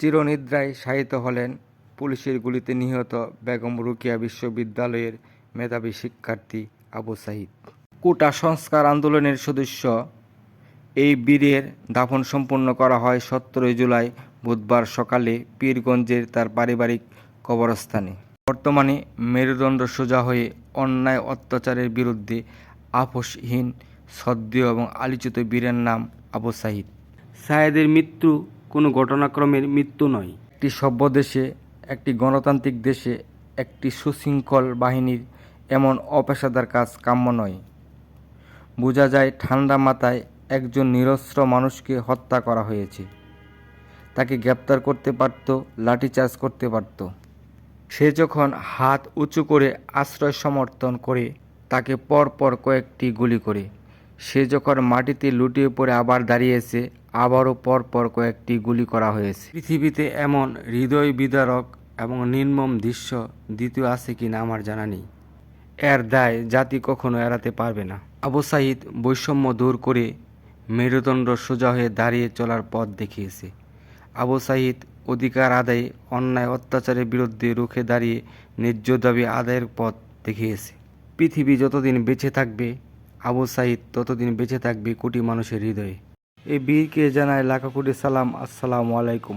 চিরনিদ্রায় শায়িত হলেন পুলিশের গুলিতে নিহত বেগম রুকিয়া বিশ্ববিদ্যালয়ের মেধাবী শিক্ষার্থী আবু সাইদ। কোটা সংস্কার আন্দোলনের সদস্য, এই বীরের দাফন সম্পন্ন করা হয় সতেরোই জুলাই বুধবার সকালে পীরগঞ্জের তার পারিবারিক কবরস্থানে। বর্তমানে মেরুদণ্ড সোজা হয়ে অন্যায় অত্যাচারের বিরুদ্ধে আপোষহীন সদ্য এবং আলোচিত বীরের নাম আবু সাইদ। সায়েদের মৃত্যু কোনো ঘটনাক্রমের মৃত্যু নয়। একটি সভ্য দেশে, একটি গণতান্ত্রিক দেশে, একটি সুশৃঙ্খল বাহিনীর এমন অপেশাদার কাজ কাম্য নয়। বোঝা যায় ঠান্ডা মাথায় একজন নিরস্ত্র মানুষকে হত্যা করা হয়েছে। তাকে গ্রেপ্তার করতে পারত, লাঠিচার্জ করতে পারত। সে যখন হাত উঁচু করে আশ্রয় সমর্থন করে, তাকে পর পর কয়েকটি গুলি করে। সে যখন মাটিতে লুটিয়ে পড়ে আবার দাঁড়িয়েছে, আবারও পর পর কয়েকটি গুলি করা হয়েছে। পৃথিবীতে এমন হৃদয় বিদারক এবং নির্মম দৃশ্য দ্বিতীয় আছে কিনা আমার জানা নেই। এর দায় জাতি কখনো এড়াতে পারবে না। আবু সাইদ বৈষম্য দূর করে মেরুদণ্ড সোজা হয়ে দাঁড়িয়ে চলার পথ দেখিয়েছে। আবু সাইদ অধিকার আদায়ে অন্যায় অত্যাচারের বিরুদ্ধে রুখে দাঁড়িয়ে ন্যায্য দাবি আদায়ের পথ দেখিয়েছে। পৃথিবী যতদিন বেঁচে থাকবে আবু সাইদ, ততদিন বেঁচে থাকবে কোটি মানুষের হৃদয়ে। এই বীরকে জানায় লাখা কোটি সালাম, আসসালামু আলাইকুম।